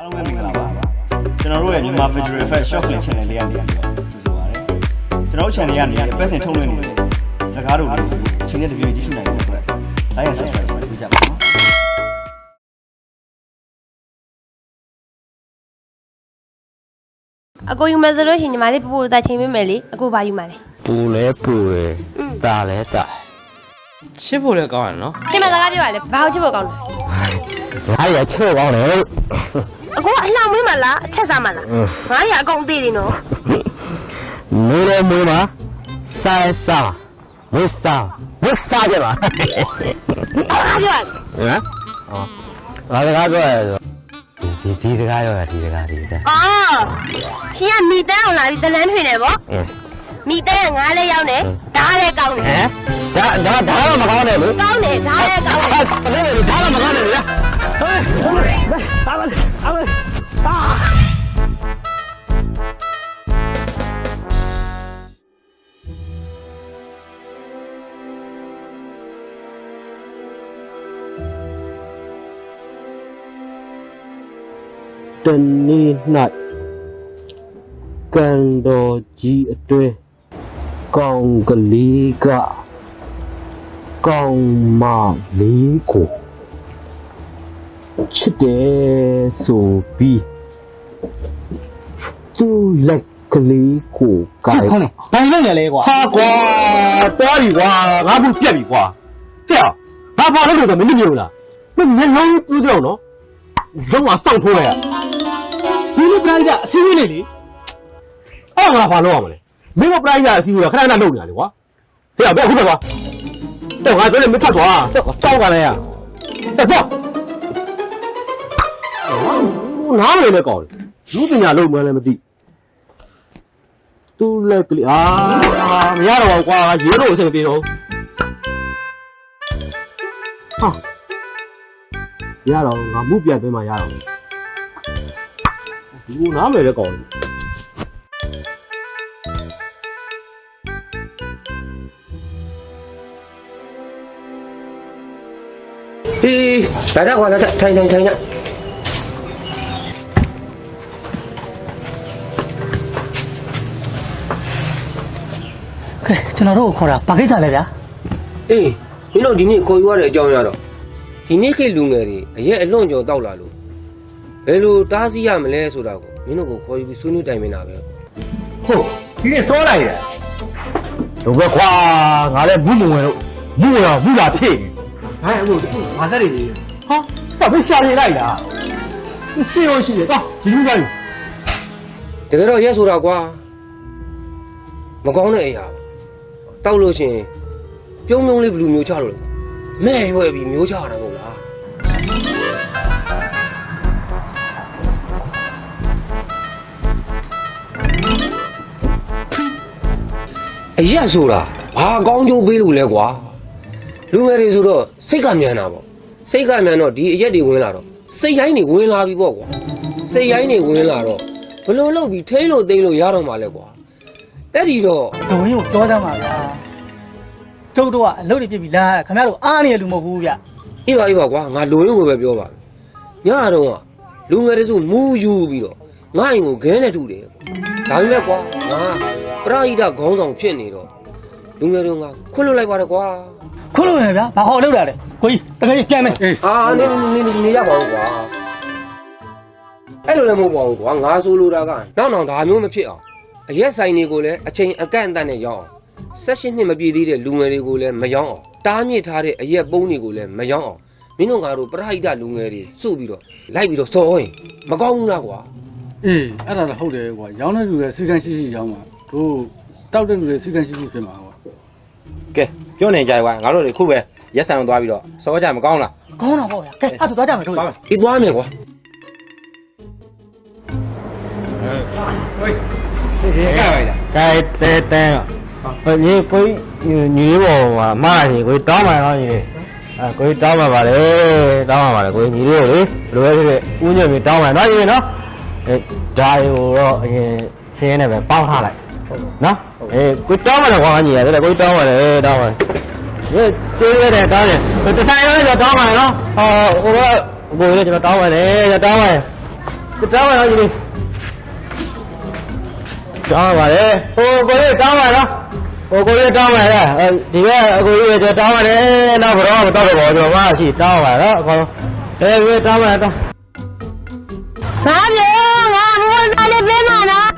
အားလုံးပဲမင်္ဂလာပါကျွန်တော်တို့ရဲ့မြန်မာ Federal Effect Short Clip Channel လေးကနေပြီးတော့ကြိုဆိုပါရစေကျွန်တော်တို့ channel ကနေအပတ်စဉ်ထုတ်လွှင့်နေတဲ့စကားတို့လေးကိုအချိန်နဲ့တပြေးကြည့်ရှုနိုင်တဲ့အတွက် like and subscribe လုပ်ကြပါဦးအကိုယူမယ်ဆိုလို့ရှိရင်ညီမလေးပူပူတာချိန်ပေးမယ်လေအကိုဘာယူမှာလဲပူလဲပူရယ်တာလဲတာချစ်ဖို့လည်းကောင်းတယ်နော်ရှင်မစကားပြောပါလေဘာဟုတ်ချစ်ဖို့ကောင်းလဲအားရချော့ကောင်းတယ်လို့အ ကိုကအလှောင်မင်းမလားအချက်စားမလားငါရအကုန်သေးတယ်နော်မင်းလည်းမင်းပါဆိုင်စားဝစ်စားဝစ်စားကြပါအားပြောပါလေဟမ်ဟောငါစကားပြောရဆိုဒီဒီစကားပြောရဒီစကားဒီစကားအော်ရှင်ကမိတန်းအောင်လာပြီးတလန်းထွင်တယ်ဗောအင်းမိတန်းကငါလည်းရောက်နေဒါလည်းကောင်းတယ်ဟမ်ဒါဒါဒါတော့မကောင်းနဲ့လို့ကောင်းတယ်ဒါလည်းကောင်းတယ်အဲ့ဒါလည်းဒါတော့မကောင်းနဲ့လေဟဲ့အာမအာ မအာတနေ့၌ကန်တော်ကြီးအတွင်းကောင်းကလေးကကောင်းမလေးကို ချစ်တယ်ဆိုပြီးသူ့လက်ကလေးကိုကိုင်ခေါင်းနေဘာလို့လဲလဲကွာဟာကွာတော်ပြီကွာငါဘူးပြက်ပြီကွာတဲ့ဘာဘာလို့လဲဆိုမင်းမမြင်ဘူးလားမင်းမျက်လုံးပြူးတော့နော်ရုံးကစောင့်ထိုးလိုက်ရဒီလိုကကြအစည်းအဝေးနေလေအဲ့ငါဘာလုပ်ရမလဲမင်းကပရိုက်တာအစီအစဉ်ခဏခဏလုပ်နေတာလေကွာဟဲ့ဘယ်အခုပဲကွာတော့ငါပြောနေမထွက်သွားတော့စောင့်ကြလဲရတက် တော့နားမလည်နဲ့ကောင်းလူပညာလုံးမှန်းလည်းမသိသူ့လက်ကလေးအာမရတော့ဘူးကွာရေလို့အဆင်ပြေတော့ဟာရတော့ငါမှုပြတ်သွင်းမှရတော့လူနားမလည်တဲ့ကောင်းဟေးလာကြကွာလာကြထိုင်ထိုင်ထိုင်ကြ ကဲကျွန်တော်တို့ကိုခေါ်တာဘာကိစ္စလဲဗျာအေးမင်းတို့ဒီနေ့ခေါ်ယူရတဲ့အကြောင်းရတော့ဒီနေ့ခေတ်လူငယ်တွေအရက်အလွန်ကြော်တောက်လာလို့ဘယ်လိုတားဆီးရမလဲဆိုတာကိုမင်းတို့ကိုခေါ်ယူပြီးဆွေးနွေးတိုင်ပင်တာပဲဟုတ်ဒီနေ့စောလိုက်တယ်တို့ပဲခွာငါလည်းဘူးမဝင်တော့ဘူးဝင်တော့ဘူးလာဖြစ်နေဟဲ့အခုငါဆက်နေလေဟာဘာဖြစ်ရှာနေလိုက်လားရှိရောရှိတယ်တော့ဒီလူကြီးတကယ်တော့ရက်ဆိုတာကွာမကောင်းတဲ့အရာပါ တောက်လို့ရှရင်ပြုံးပြုံးလေးဘယ်လူမျိုးချလို့လဲမဲ့ရွယ်ပြီးမျိုးချရတာမဟုတ်လားအရက်ဆိုတာဘာကောင်းကျိုးပေးလို့လဲကွာလူငယ်တွေဆိုတော့စိတ်ကမြန်တာပေါ့စိတ်ကမြန်တော့ဒီအရက်တွေဝင်လာတော့စိတ်ရိုင်းတွေဝင်လာပြီပေါ့ကွာစိတ်ရိုင်းတွေဝင်လာတော့ဘလို့လုပ်ပြီးထိန်းလို့သိမ်းလို့ရတော့မှာလဲကွာအဲ့ဒီတော့ဒုံရင်ကိုတောသမ်းပါဗျာ ကျုပ်တို့ကအလုပ်တွေပြစ်ပြီးလာတာခင်ဗျားတို့အားနေရလူမဟုတ်ဘူးဗျအေးပါအေးပါကွာငါလိုရင်းကိုပဲပြောပါမယ်ညတော့ကလူငယ်တွေဆိုမူးယူပြီးတော့ငါ့အိမ်ကိုခဲနဲ့ထုတယ်ဒါပေမဲ့ကွာငါပရိဟိတခေါင်းဆောင်ဖြစ်နေတော့လူငယ်တွေကခွင့်လွတ်လိုက်ပါတယ်ကွာခွလို့ရဗျာဘာခေါ်လောက်တာလဲကိုကြီးတကယ်ကြီးပြန်မယ်အေးအာနေနေနေနေရပါဦးကွာအဲ့လိုလည်းမဟုတ်ပါဘူးကွာငါဆိုလိုတာကနောက်နောက်ဒါမျိုးမဖြစ်အောင်အရက်ဆိုင်တွေကိုလည်းအချိန်အကန့်အသတ်နဲ့ရောက်အောင် ဆက်ရှင်နှစ်မပြည့်သေးတဲ့လူငယ်တွေကိုလည်းမရောက်အောင်တားမြစ်ထားတဲ့အရက်ပုံးတွေကိုလည်းမရောက်အောင်မင်းတို့ကတော့ပရိဟိတလူငယ်တွေစုပြီးတော့လိုက်ပြီးတော့စောရင်မကောင်းဘူးလားကွာအေးအဲ့ဒါတော့ဟုတ်တယ်ကွာရောင်းတဲ့လူတွေစီကံရှိရှိရောင်းမှာတို့တောက်တဲ့လူတွေစီကံရှိရှိဖြစ်မှာကွာကဲပြောနေကြကွာငါတို့တွေခုပဲရက်ဆန်သွားပြီးတော့စောကြမကောင်းလားကောင်းတာပေါ့ဗျာကဲအဲ့ဒါဆိုသွားကြမယ်တို့သွားမယ်ဒီသွားမယ်ကွာကဲတဲတဲ ဟိုညီကိုညီဘောမှာမာညီကိုတောင်းမှန်တော့ညီအဲကိုတောင်းမှန်ပါလေတောင်းမှန်ပါလေကိုညီလေးကိုလေဘယ်လိုပဲဖြစ်ဖြစ်ဦးညွန့်ပြီးတောင်းမှန်တော့ညီနော်အဲဒါကိုတော့အရင်ဆင်းရဲနဲ့ပဲပေါင်းထားလိုက်နော်အေးကိုတောင်းမှန်တော့ကွာညီရတယ်ကိုတောင်းမှန်လေတောင်းမှန်ဒီကျေးရတဲ့တောင်းတယ်တဆိုင်ရဲတော့တောင်းမှန်နော်ဟောဟိုကကိုလည်းကျွန်တော်တောင်းမှန်တယ်တောင်းမှန်တောင်းပါတော့ညီလေး တောင်းပါလေဟိုကိုကြီးတောင်းပါနော်ဟိုကိုကြီးတောင်းပါလားဒီကအကိုကြီးကတောင်းပါတယ်နောက်ဘရောမတော့တော့ကျွန်တော်မရှိတောင်းပါတော့အကောင်အဲတောင်းပါတော့ငါပြေငါဘုရားလေးပေးမှာနော်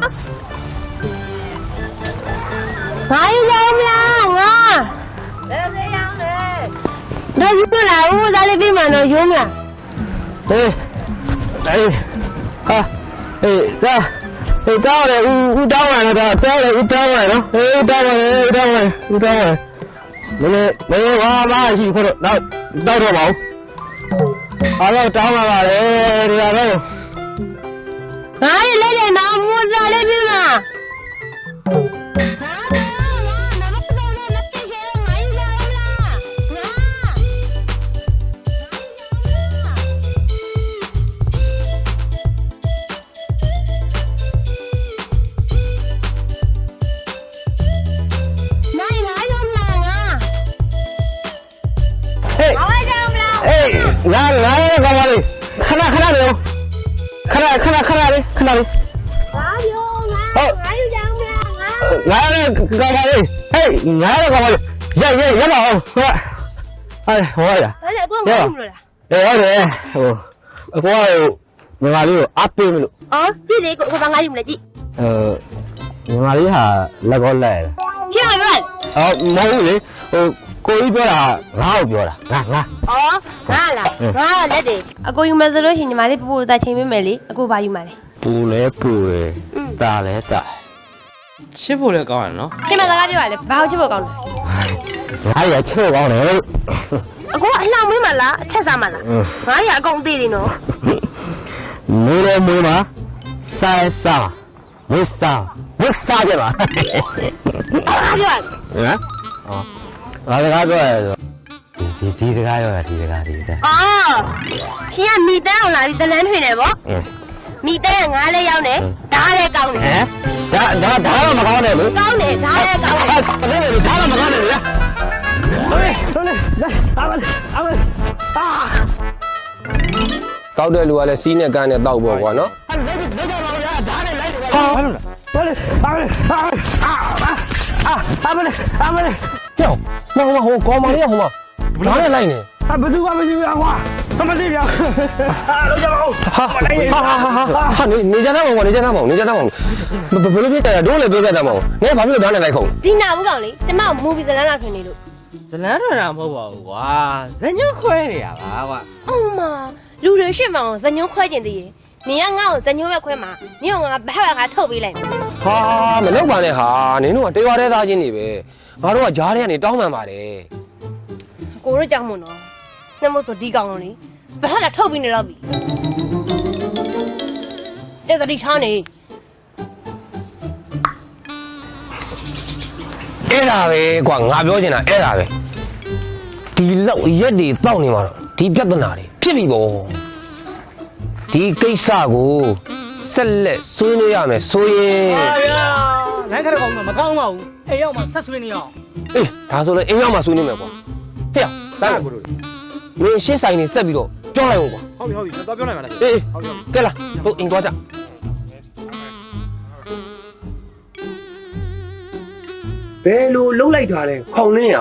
ငါယူရောမလားငါဘယ်စေးရောင်းလဲဒါယူလားဘုရားလေးပေးမှာနော်ယူမလားဟေးအေးဟာအေးဒါ အေးတောင်းတယ်ဦးဦးတောင်းပါတော့တောင်းတယ်ဦးတောင်းပါနော်အေးတောင်းပါဦးတောင်းပါဦးတောင်းပါမင်းမင်းဘာမှရှိဖို့တော့တောက်တော့ပါဦးအားလုံးတောင်းပါပါလေဒီကတော့ငါလေးလက်နဲ့နော်ဘုရားလေးပေးမှာ ငါငါရဲ့ကောင်မလေးခဏခဏလေးခဏခဏခဏလေးခဏလေးဘာပြောငါငါယူကြောင်မလားငါငါရဲ့ကောင်မလေးဟေးငါရဲ့ကောင်မလေးရရရပါဦးဟဲ့ဟဲ့ဟောရအဲ့ဒါကိုငါယူမလို့လားအေးဟုတ်တယ်ဟိုအကွာဟိုညီမလေးကိုအပ်ပေးမလို့အော်ကြည့်လေကိုကိုဘာငါယူမလဲကြည့်အဲညီမလေးဟာလက်ကောလက်ဖြစ်ပါမလားအော်မဟုတ်ဘူးလေဟို ကိုကြီးပြောတာငါ့ကိုပြောတာငါငါအော်ငါလားငါလက်တွေအကိုယူမယ်ဆိုလို့ရှိရင်ညီမလေးပူပူသားချိန်ပေးမယ်လေအကိုဘာယူမှာလဲပူလဲပူတယ်တာလဲတာချစ်ဖို့လည်းကောင်းရနော်ရှင်မစကားပြောရလဲဘာလို့ချစ်ဖို့ကောင်းလဲငါရချစ်ကောင်းတယ်လို့အကိုကအလှောင်မင်းမလားအချက်စားမလားငါရအကုန်သေးတယ်နော်မူလဲမူမှာဆိုင်စားဝစ်စားဝစ်စားကြပါဘာပြောရလဲဟမ်အော် ငါစကားပြောရဆိုဒီဒီစကားပြောတာဒီစကားဒီစကားအော်ရှင်ကမိတန်းအောင်လာပြီးတလန်းထွင်တယ်ဗောအင်းမိတန်းကငါလည်းရောက်နေဒါလည်းကောင်းတယ်ဟမ်ဒါဒါဒါတော့မကောင်းနဲ့လို့ကောင်းတယ်ဒါလည်းကောင်းတယ် အဲ့ဒါလည်းဒါတော့မကောင်းနဲ့လေဟုတ်လေဟုတ်လေအမအမအာတောက်တဲ့လူကလည်းစီးနဲ့ကန်းနဲ့တောက်ပေါ့ကွာနော်အဲ့ဒါဒါတော့ ပါဗျာဒါနဲ့လိုက်တယ်ဟာဘာလို့လဲဘာလဲဘာလဲအာအာအာမလေးအာမလေးဟဲ့ဟိုဟိုဟိုကောင်းမလေးကဟိုမှာဘာနဲ့လိုက်နေအဘသူကမရှိဘူးကွာအမလေးဗျာအာလို့ကြပါဦးဟာဟာဟာဟာနေနေကြတာမောင်နေကြတာမောင်နေကြတာမောင်ဘယ်လိုဖြစ်ကြတာတို့လည်းပြောပြတာမောင်နေဘာဖြစ်လို့ဒါနဲ့လိုက်ခုံဒီနာဘူးကောင်လေကျမမူဗီဇလန်းလာထွင်နေလို့ဇလန်းတော်တာမဟုတ်ပါဘူးကွာဇညွန့်ခွဲနေရပါကွာအုံးမလူတွေရှစ်မောင်ဇညုံခွဲကျင်သေးရဲ့နေကငါ့ကိုဇညုံပဲခွဲမှာနေကငါဘက်ဘက်ကထုတ်ပေးလိုက်မယ်ဟာမလုပ်ပါနဲ့ဟာနင်တို့ကတေဝါတဲ့သားချင်းတွေပဲ ငါတို့ကကြားထဲကနေတောင်းပန်ပါတယ်ကိုတို့ကြောင့်မို့နော်နှမို့ဆိုဒီကောင်လုံးလေဘက်ဘက်ကထုတ်ပြီးနေတော့ပြီတဲ့တတိထားနေအဲ့ဒါပဲကွာငါပြောချင်တာအဲ့ဒါပဲဒီလောက်ရက်တွေတောက်နေမှာတော့ဒီပြဿနာတွေဖြစ်ပြီပေါ့ဒီကိစ္စကိုဆက်လက်ဆွေးနွေးရမယ်ဆိုရင်ဟာဗျာလမ်းခက်တော့မကောင်းပါဘူးအိမ်ရောက်မှဆက်ဆွေးနေအောင် အေးဒါဆိုလည်းအင်းရောက်မှဆွေးနွေးမယ်ကွာဟဲ့တားကိုမင်းရှင်းဆိုင်နေဆက်ပြီးတော့ပြောလိုက်အောင်ကွာဟုတ်ပြီဟုတ်ပြီကျွန်တော်ပြောနိုင်ပါလားအေးကဲလာတို့အင်းသွားကြဘယ်လိုလှုပ်လိုက်တာလဲခေါင်းလင်းရ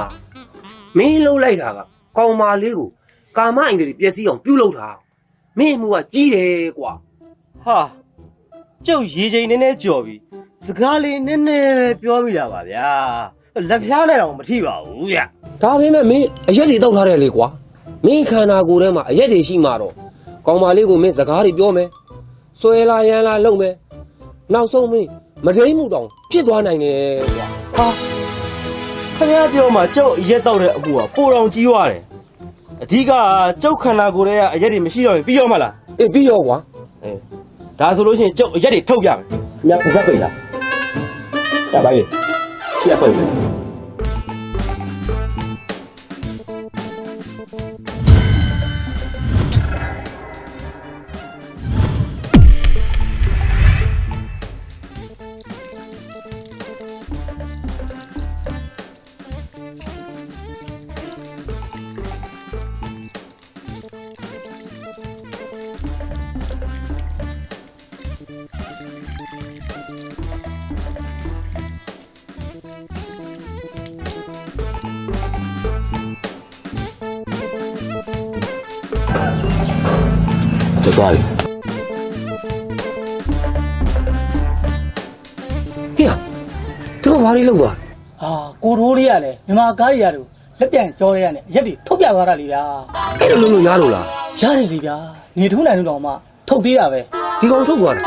မင်းလှုပ်လိုက်တာကကောင်မာလေးကိုကာမအိမ်တွေပျက်စီးအောင်ပြုတ်လုပ်တာမင်းအမှုကကြီးတယ်ကွာဟာကျုပ်ရေချိန်နည်းနည်းကြော်ပြီစကားလေးနည်းနည်းပဲပြောမိတာပါဗျာ လက်ဖျားနဲ့တော့မထိပါဘူးဗျဒါပေမဲ့မင်းအရက်တွေတောက်ထားတယ်လေကွာမင်းခန္ဓာကိုယ်ထဲမှာအရက်တွေရှိမှတော့ကောင်မာလေးကိုမင်းစကားတွေပြောမယ်ဆွဲလာရန်လာလုပ်မယ်နောက်ဆုံးမင်းမဒိမ့်မှုတောင်ဖြစ်သွားနိုင်တယ်ကွာဟာခင်ဗျားပြောမှာကျုပ်အရက်တော့တဲ့အကူကပိုတော်ကြီးသွားတယ်အဓိကကျုပ်ခန္ဓာကိုယ်ထဲကအရက်တွေမရှိတော့ရင်ပြီးရောမလားအေးပြီးရောကွာအဲဒါဆိုလို့ရှိရင်ကျုပ်အရက်တွေထုတ်ပြမယ်မြတ်ပါဇက်ပိတ်လားရပါပြီ ပြတ်ပိ တ်မယ်တော်သွားပြီဟေ့သူကဘာလေးလောက်သွားဟာကိုရိုးလေးကလည်းမြန်မာကားတွေရတယ်လက်ပြန်ကြောရဲရတယ်ရက်တွေထုတ်ပြသွားတာလေဗျာအဲ့လိုလုံးလို့ရလို့လားရတယ်လေဗျာနေထုံးနိုင်လို့တော့မှထုတ်သေးတာပဲဒီကောင်ထုတ်သွားတာ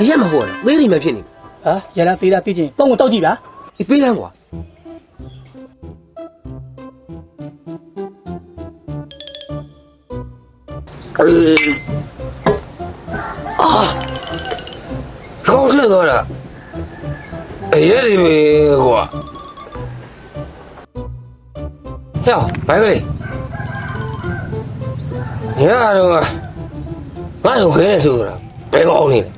အရက်မဟုတ်လားသေးနေမှဖြစ်နေဟာရန်သေးတာသိချင်းပုံကိုတောက်ကြည့်ဗျာဒီပေးလန်းကွာအေးအာ ကောင်းဆက်သွားတာအရက်ဒီပဲကွာဟဲ့ဘိုင်ကလေးညတော့ငါ့ကိုခဲနေဆိုတာဘယ်ကောင်းနေလဲ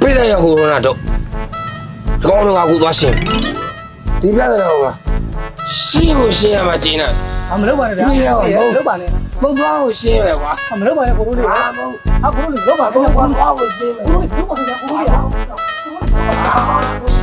ပြေးရရဟိုနာတော့ဒီကောင်းတော့ငါကူသွားရှင်းဒီပြဿနာကရှင်းကိုရှင်းရမှာကျင်းတာဟာမလုပ်ပါနဲ့ဗျာပြေးရအောင်မလုပ်ပါနဲ့ မဟုတ်သွားကိုရှင်းပဲကွာဟာမလုပ်ပါနဲ့ကိုရိုးလေးအာဟာမဟုတ်ကိုရိုးလေးလုပ်ပါဘုနဲ့ရားကိုကွာသွားကိုရှင်းပဲရိုးလေးလုပ်ပါနဲ့ကိုရိုးလေး